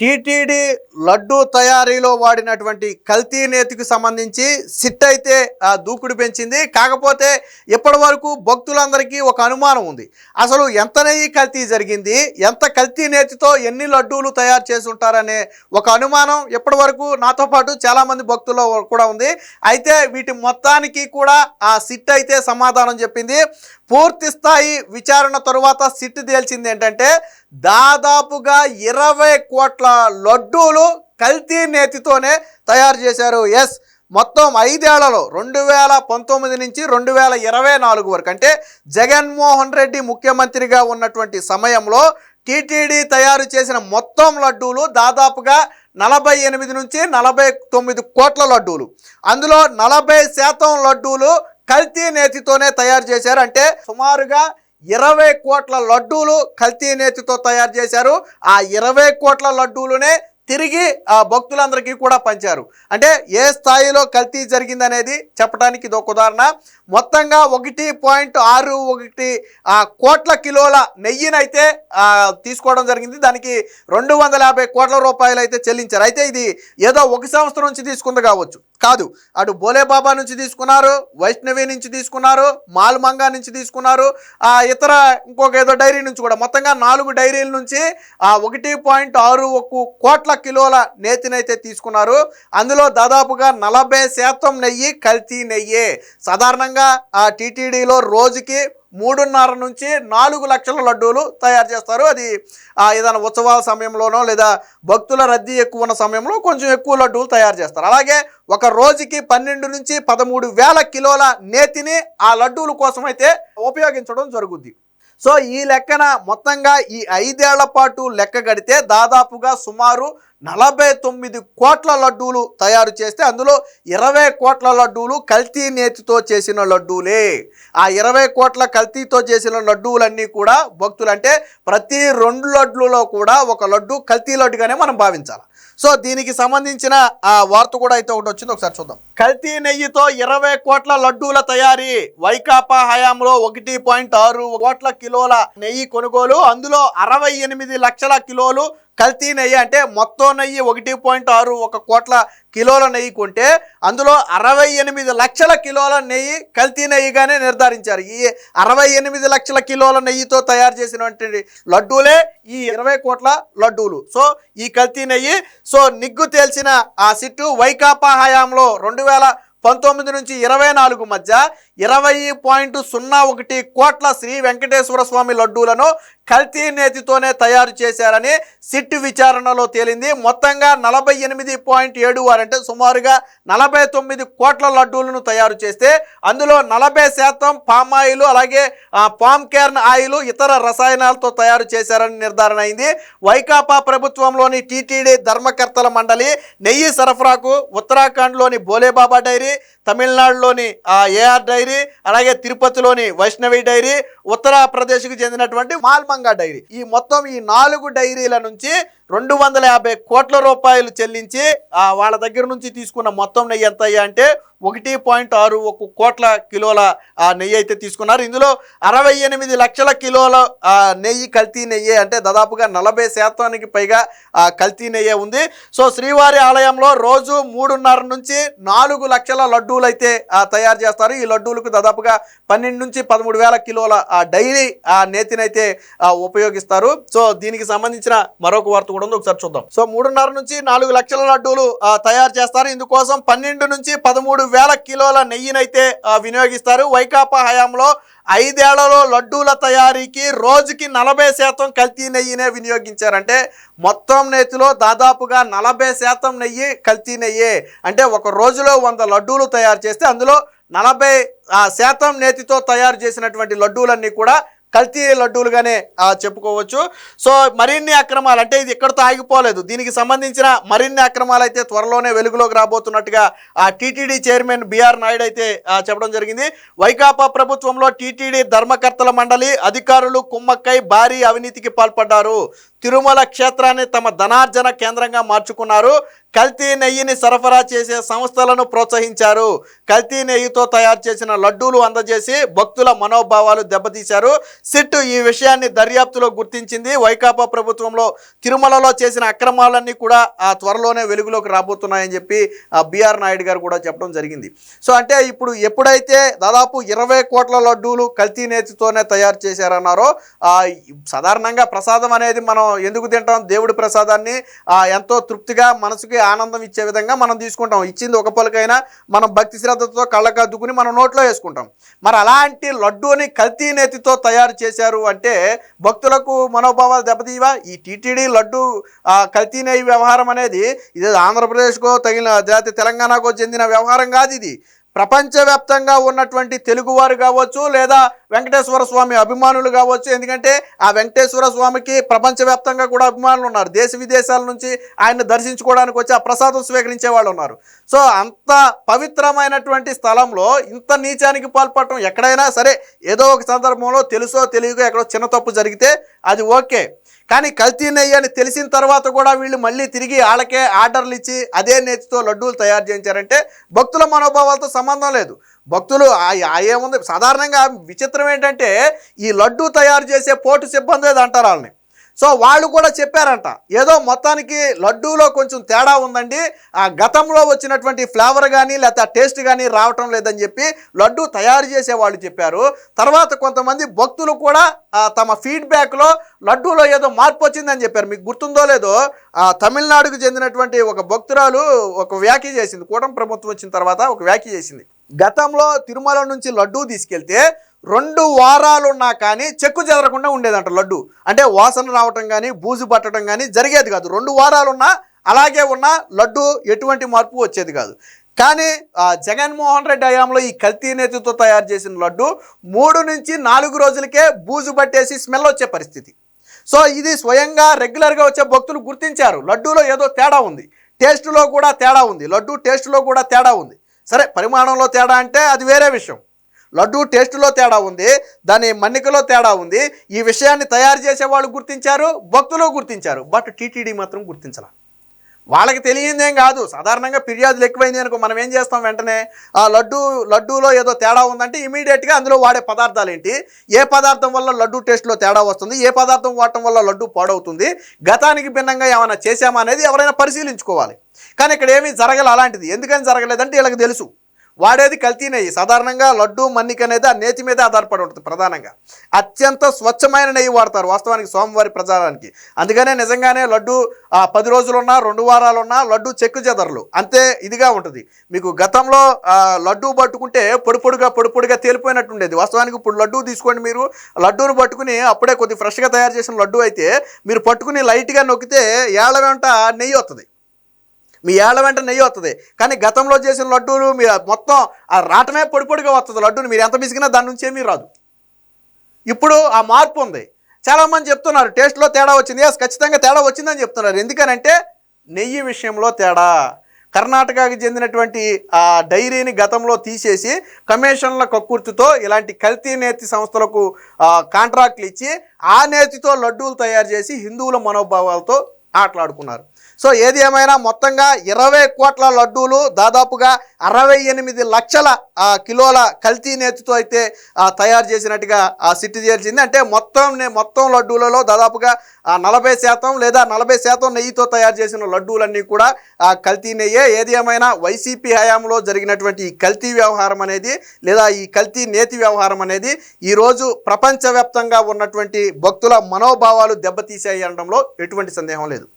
TTD laddu తయారీలో వాడినటువంటి కల్తీ నేతికి సంబంధించి సిట్ అయితే ఆ, దూకుడు పెంచింది. కాకపోతే ఇప్పటి వరకు భక్తులందరికీ ఒక అనుమానం ఉంది. అసలు ఎంత నెయ్యి కల్తీ జరిగింది ఎంత కల్తీ నేతితో ఎన్ని లడ్డూలు తయారు చేసి ఉంటారనే ఒక అనుమానం ఇప్పటి వరకు నాతో పాటు చాలామంది భక్తుల్లో కూడా ఉంది. అయితే వీటి మొత్తానికి కూడా ఆ సిట్ అయితే సమాధానం చెప్పింది. పూర్తి స్థాయి విచారణ తరువాత సిట్ తేల్చింది ఏంటంటే దాదాపుగా ఇరవై కోట్ల లడ్డూలు కల్తీ నేతితోనే తయారు చేశారు. ఎస్ మొత్తం ఐదేళ్ళలో రెండు వేల పంతొమ్మిది నుంచి రెండు వేల ఇరవై నాలుగు వరకు అంటే జగన్మోహన్ రెడ్డి ముఖ్యమంత్రిగా ఉన్నటువంటి సమయంలో టీటీడీ తయారు చేసిన మొత్తం లడ్డూలు దాదాపుగా నలభై ఎనిమిది నుంచి నలభై తొమ్మిది కోట్ల లడ్డూలు. అందులో నలభై శాతం లడ్డూలు కల్తీ నేతితోనే తయారు చేశారు. అంటే సుమారుగా ఇరవై కోట్ల లడ్డూలు కల్తీ నేతితో తయారు చేశారు. ఆ ఇరవై కోట్ల లడ్డూలునే తిరిగి ఆ భక్తులందరికీ కూడా పంచారు. అంటే ఏ స్థాయిలో కల్తీ జరిగిందనేది చెప్పడానికి ఇది ఒక ఉదాహరణ. మొత్తంగా ఒకటి పాయింట్ ఆరు ఒకటి ఆ, కోట్ల కిలోల నెయ్యినైతే తీసుకోవడం జరిగింది. దానికి రెండు వందల యాభై కోట్ల రూపాయలు అయితే చెల్లించారు. అయితే ఇది ఏదో ఒక సంవత్సరం నుంచి తీసుకుంది కావచ్చు. కాదు. అటు బోలేబాబా నుంచి తీసుకున్నారు వైష్ణవి నుంచి తీసుకున్నారు మాల్మంగా నుంచి తీసుకున్నారు ఆ ఇతర ఇంకొక ఏదో డైరీ నుంచి కూడా. మొత్తంగా నాలుగు డైరీల నుంచి ఆ ఒకటి పాయింట్ ఆరు ఒక కోట్ల కిలోల నేతినైతే తీసుకున్నారు. అందులో దాదాపుగా నలభై శాతం నెయ్యి కల్తీ నెయ్యి. సాధారణంగా ఆ టీటీడీలో రోజుకి మూడున్నర నుంచి నాలుగు లక్షల లడ్డూలు తయారు చేస్తారు. అది ఏదైనా ఉత్సవాల సమయంలోనో లేదా భక్తుల రద్దీ ఎక్కువ ఉన్న సమయంలో కొంచెం ఎక్కువ లడ్డూలు తయారు చేస్తారు. అలాగే ఒక రోజుకి పన్నెండు నుంచి పదమూడు వేల కిలోల నేతిని ఆ లడ్డూల కోసం అయితే ఉపయోగించడం జరుగుద్ది. సో ఈ లెక్కన మొత్తంగా ఈ ఐదేళ్ళ పాటు లెక్క గడితే దాదాపుగా సుమారు నలభై తొమ్మిది కోట్ల లడ్డూలు తయారు చేస్తే అందులో ఇరవై కోట్ల లడ్డూలు కల్తీ నేతితో చేసిన లడ్డూలే. ఆ ఇరవై కోట్ల కల్తీతో చేసిన లడ్డూలన్నీ కూడా భక్తులు అంటే ప్రతి రెండు లడ్డులో కూడా ఒక లడ్డు కల్తీ లడ్డుగానే మనం భావించాలి. సో దీనికి సంబంధించిన ఆ వార్త కూడా అయితే ఒకటి వచ్చింది ఒకసారి చూద్దాం. కల్తీ నెయ్యితో ఇరవై కోట్ల లడ్డూల తయారీ. వైకాపా హయాంలో ఒకటి పాయింట్ ఆరు కోట్ల కిలోల నెయ్యి కొనుగోలు. అందులో అరవై ఎనిమిది లక్షల కిలోలు కల్తీ నెయ్యి అంటే మొత్తం నెయ్యి ఒకటి పాయింట్ ఆరు ఒక కోట్ల కిలోల నెయ్యి కొంటే అందులో అరవై ఎనిమిది లక్షల కిలోల నెయ్యి కల్తీ నెయ్యిగానే నిర్ధారించారు. ఈ అరవై ఎనిమిది లక్షల కిలోల నెయ్యితో తయారు చేసినటువంటి లడ్డూలే ఈ ఇరవై కోట్ల లడ్డూలు. సో ఈ కల్తీ నెయ్యి సో నిగ్గు తేల్చిన ఆ సిట్టు వైకాపా హయాంలో రెండు వేల పంతొమ్మిది నుంచి ఇరవై నాలుగు మధ్య ఇరవై పాయింట్ సున్నా ఒకటి కోట్ల శ్రీ వెంకటేశ్వర స్వామి లడ్డూలను కల్తీ నేతితోనే తయారు చేశారని సిట్ విచారణలో తేలింది. మొత్తంగా నలభై ఎనిమిది పాయింట్ ఏడు ఆరు అంటే సుమారుగా నలభై తొమ్మిది కోట్ల లడ్డూలను తయారు చేస్తే అందులో నలభై శాతం పామ్ ఆయిల్ అలాగే పామ్ కేర్న్ ఆయిల్ ఇతర రసాయనాలతో తయారు చేశారని నిర్ధారణ అయింది. వైకాపా ప్రభుత్వంలోని టీటీడీ ధర్మకర్తల మండలి నెయ్యి సరఫరాకు ఉత్తరాఖండ్లోని బోలేబాబా డైరీ తమిళనాడులోని ఆ, ఏఆర్ డైరీ అలాగే తిరుపతిలోని వైష్ణవి డైరీ ఉత్తరప్రదేశ్కు చెందినటువంటి మాల్మంగా డైరీ. ఈ మొత్తం ఈ నాలుగు డైరీల నుంచి రెండు వందల యాభై కోట్ల రూపాయలు చెల్లించి వాళ్ళ దగ్గర నుంచి తీసుకున్న మొత్తం నెయ్యి ఎంత అయ్యా అంటే ఒకటి పాయింట్ ఆరు ఒక కోట్ల కిలోల ఆ, నెయ్యి అయితే తీసుకున్నారు. ఇందులో అరవై ఎనిమిది లక్షల కిలోల నెయ్యి కల్తీ నెయ్యి అంటే దాదాపుగా నలభై శాతానికి పైగా కల్తీ నెయ్యి ఉంది. సో శ్రీవారి ఆలయంలో రోజు మూడున్నర నుంచి నాలుగు లక్షల లడ్డూలు అయితే తయారు చేస్తారు. ఈ లడ్డూలకు దాదాపుగా పన్నెండు నుంచి పదమూడు వేల కిలోల డైలీ ఆ నేతినైతే ఉపయోగిస్తారు. సో దీనికి సంబంధించిన మరొక వార్త కూడా ఉంది. ఒకసారి చూద్దాం. సో మూడున్నర నుంచి నాలుగు లక్షల లడ్డూలు తయారు చేస్తారు. ఇందుకోసం పన్నెండు నుంచి పదమూడు వేల కిలోల నెయ్యినైతే వినియోగిస్తారు. వైకాపా హయాంలో ఐదేళ్ళలో లడ్డూల తయారీకి రోజుకి నలభై శాతం కల్తీ నెయ్యినే వినియోగించారంటే మొత్తం నేతిలో దాదాపుగా నలభై శాతం నెయ్యి కల్తీ నెయ్యి. అంటే ఒక రోజులో వంద లడ్డూలు తయారు చేస్తే అందులో నలభై శాతం నేతితో తయారు చేసినటువంటి లడ్డూలన్నీ కూడా కల్తీ లడ్డూలుగానే చెప్పుకోవచ్చు. సో మరిన్ని అక్రమాలు అంటే ఇది ఎక్కడితో ఆగిపోలేదు. దీనికి సంబంధించిన మరిన్ని అక్రమాలు అయితే త్వరలోనే వెలుగులోకి రాబోతున్నట్టుగా ఆ టీటీడీ చైర్మన్ బిఆర్ నాయుడు అయితే చెప్పడం జరిగింది. వైకాపా ప్రభుత్వంలో టీటీడీ ధర్మకర్తల మండలి అధికారులు కుమ్మక్కై భారీ అవినీతికి పాల్పడ్డారు. తిరుమల క్షేత్రాన్ని తమ ధనార్జన కేంద్రంగా మార్చుకున్నారు. కల్తీ నెయ్యిని సరఫరా చేసే సంస్థలను ప్రోత్సహించారు. కల్తీ నెయ్యితో తయారు చేసిన లడ్డూలు అందజేసి భక్తుల మనోభావాలు దెబ్బతీశారు. సిట్ ఈ విషయాన్ని దర్యాప్తులో గుర్తించింది. వైకాపా ప్రభుత్వంలో తిరుమలలో చేసిన అక్రమాలన్నీ కూడా ఆ త్వరలోనే వెలుగులోకి రాబోతున్నాయని చెప్పి ఆ బీఆర్ నాయుడు గారు కూడా చెప్పడం జరిగింది. సో అంటే ఇప్పుడు ఎప్పుడైతే దాదాపు ఇరవై కోట్ల లడ్డూలు కల్తీ నేతితోనే తయారు చేశారన్నారో ఆ, సాధారణంగా ప్రసాదం అనేది మనం ఎందుకు తింటాం? దేవుడి ప్రసాదాన్ని ఎంతో తృప్తిగా మనసుకి ఆనందం ఇచ్చే విధంగా మనం తీసుకుంటాం. ఇచ్చింది ఒక పలుకైనా మనం భక్తి శ్రద్ధతో కళ్ళకు అద్దుకుని మనం నోట్లో వేసుకుంటాం. మరి అలాంటి లడ్డూని కల్తీ నేతితో తయారు చేశారు అంటే భక్తులకు మనోభావాలు దెబ్బతీవా ఈ టీటీడీ లడ్డు కల్తీ వ్యవహారం అనేది ఇది ఆంధ్రప్రదేశ్కో తగిన లేకపోతే తెలంగాణకో చెందిన వ్యవహారం కాదు ఇది. ప్రపంచవ్యాప్తంగా ఉన్నటువంటి తెలుగువారు కావచ్చు లేదా వెంకటేశ్వర స్వామి అభిమానులు కావచ్చు ఎందుకంటే ఆ వెంకటేశ్వర స్వామికి ప్రపంచవ్యాప్తంగా కూడా అభిమానులు ఉన్నారు. దేశ విదేశాల నుంచి ఆయన దర్శించుకోవడానికి వచ్చి ఆ ప్రసాదం స్వీకరించే వాళ్ళు ఉన్నారు. సో అంత పవిత్రమైనటువంటి స్థలంలో ఇంత నీచానికి పాల్పడటం ఎక్కడైనా సరే ఏదో ఒక సందర్భంలో తెలుసో తెలియకో ఎక్కడో చిన్న తప్పు జరిగితే అది ఓకే. కానీ కల్తీ నెయ్యి అని తెలిసిన తర్వాత కూడా వీళ్ళు మళ్ళీ తిరిగి వాళ్ళకే ఆర్డర్లు ఇచ్చి అదే నేతితో లడ్డూలు తయారు చేయించారంటే భక్తుల మనోభావాలతో సంబంధం లేదు. భక్తులు ఆ- ఏముంది? సాధారణంగా విచిత్రం ఏంటంటే ఈ లడ్డు తయారు చేసే పోటు సిబ్బంది అంటారు వాళ్ళని. సో వాళ్ళు కూడా చెప్పారంట. ఏదో మొత్తానికి లడ్డూలో కొంచెం తేడా ఉందండి. ఆ గతంలో వచ్చినటువంటి ఫ్లేవర్ కానీ లేకపోతే ఆ టేస్ట్ కానీ రావటం లేదని చెప్పి లడ్డు తయారు చేసే వాళ్ళు చెప్పారు. తర్వాత కొంతమంది భక్తులు కూడా తమ ఫీడ్బ్యాక్లో లడ్డూలో ఏదో మార్పు వచ్చిందని చెప్పారు. మీకు గుర్తుందో లేదో ఆ, తమిళనాడుకు చెందినటువంటి ఒక భక్తురాలు ఒక వ్యాఖ్య చేసింది. కూటమి ప్రభుత్వం వచ్చిన తర్వాత ఒక వ్యాఖ్య చేసింది. గతంలో తిరుమల నుంచి లడ్డూ తీసుకెళ్తే రెండు వారాలున్నా కానీ చెక్కు చెదరకుండా ఉండేదంట లడ్డు. అంటే వాసన రావటం కానీ బూజు పట్టడం కానీ జరిగేది కాదు. రెండు వారాలున్నా అలాగే ఉన్న లడ్డు ఎటువంటి మార్పు వచ్చేది కాదు. కానీ ఆ, జగన్మోహన్ రెడ్డి హయాంలో ఈ కల్తీ నేతితో తయారు చేసిన లడ్డు మూడు నుంచి నాలుగు రోజులకే బూజు పట్టేసి స్మెల్ వచ్చే పరిస్థితి. సో ఇది స్వయంగా రెగ్యులర్గా వచ్చే భక్తులు గుర్తించారు. లడ్డూలో ఏదో తేడా ఉంది. టేస్ట్లో కూడా తేడా ఉంది. లడ్డు టేస్ట్లో కూడా తేడా ఉంది. సరే పరిమాణంలో తేడా అంటే అది వేరే విషయం. లడ్డు టేస్టులో తేడా ఉంది దాని మన్నికలో తేడా ఉంది. ఈ విషయాన్ని తయారు చేసే వాళ్ళు గుర్తించారు భక్తులు గుర్తించారు. బట్ టీటీడీ మాత్రం గుర్తించాల. వాళ్ళకి తెలియందేం కాదు. సాధారణంగా ఫిర్యాదులు ఎక్కువైంది అనుకో మనం ఏం చేస్తాం వెంటనే? ఆ లడ్డు లడ్డూలో ఏదో తేడా ఉందంటే ఇమీడియట్గా అందులో వాడే పదార్థాలు ఏంటి? ఏ పదార్థం వల్ల లడ్డు టేస్ట్లో తేడా వస్తుంది? ఏ పదార్థం వాడటం వల్ల లడ్డు పాడవుతుంది? గతానికి భిన్నంగా ఏమైనా చేశామా అనేది ఎవరైనా పరిశీలించుకోవాలి. కానీ ఇక్కడ ఏమీ జరగలే అలాంటిది. ఎందుకని జరగలేదంటే వీళ్ళకి తెలుసు. వాడేది కల్తీ నెయ్యి. సాధారణంగా లడ్డు మన్నిక అనేది ఆ నేతి మీద ఆధారపడి ఉంటుంది ప్రధానంగా. అత్యంత స్వచ్ఛమైన నెయ్యి వాడతారు వాస్తవానికి స్వామివారి ప్రచారానికి. అందుకనే నిజంగానే లడ్డు పది రోజులున్నా రెండు వారాలున్నా లడ్డు చెక్కు చెదరలు. అంతే ఇదిగా ఉంటుంది. మీకు గతంలో లడ్డు పట్టుకుంటే పొడి పొడిగా పొడి పొడిగా తేలిపోయినట్టు ఉండేది వాస్తవానికి ఇప్పుడు లడ్డు తీసుకోండి మీరు. లడ్డూను పట్టుకుని అప్పుడే కొద్ది ఫ్రెష్గా తయారు చేసిన లడ్డు అయితే మీరు పట్టుకుని లైట్గా నొక్కితే ఏళ్ళ వెంట నెయ్యి వస్తుంది మీ ఏళ్ళ వెంట నెయ్యి వస్తుంది కానీ గతంలో చేసిన లడ్డూలు మీ మొత్తం ఆ రాటమే పొడి పొడిగా వస్తుంది లడ్డూని. మీరు ఎంత పిసికినా దాని నుంచి ఏమీ రాదు. ఇప్పుడు ఆ మార్పు ఉంది. చాలామంది చెప్తున్నారు టేస్ట్లో తేడా వచ్చింది. ఎస్ ఖచ్చితంగా తేడా వచ్చిందని చెప్తున్నారు. ఎందుకనంటే నెయ్యి విషయంలో తేడా. కర్ణాటకకి చెందినటువంటి ఆ డైరీని గతంలో తీసేసి కమిషన్ల కక్కుర్తితో ఇలాంటి కల్తీ నేతి సంస్థలకు కాంట్రాక్ట్లు ఇచ్చి ఆ నేతితో లడ్డూలు తయారు చేసి హిందువుల మనోభావాలతో ఆటలాడుకున్నారు. సో ఏది ఏమైనా మొత్తంగా ఇరవై కోట్ల లడ్డూలు దాదాపుగా అరవై ఎనిమిది లక్షల కిలోల కల్తీ నేతితో అయితే తయారు చేసినట్టుగా ఆ సిట్టి చేర్చింది అంటే మొత్తం మొత్తం లడ్డూలలో దాదాపుగా ఆ, నలభై శాతం లేదా నలభై శాతం నెయ్యితో తయారు చేసిన లడ్డూలన్నీ కూడా ఆ, కల్తీ నెయ్యే. ఏది ఏమైనా వైసీపీ హయాంలో జరిగినటువంటి ఈ కల్తీ వ్యవహారం అనేది లేదా ఈ కల్తీ నేతి వ్యవహారం అనేది ఈరోజు ప్రపంచవ్యాప్తంగా ఉన్నటువంటి భక్తుల మనోభావాలు దెబ్బతీసాయి అనడంలో ఎటువంటి సందేహం లేదు.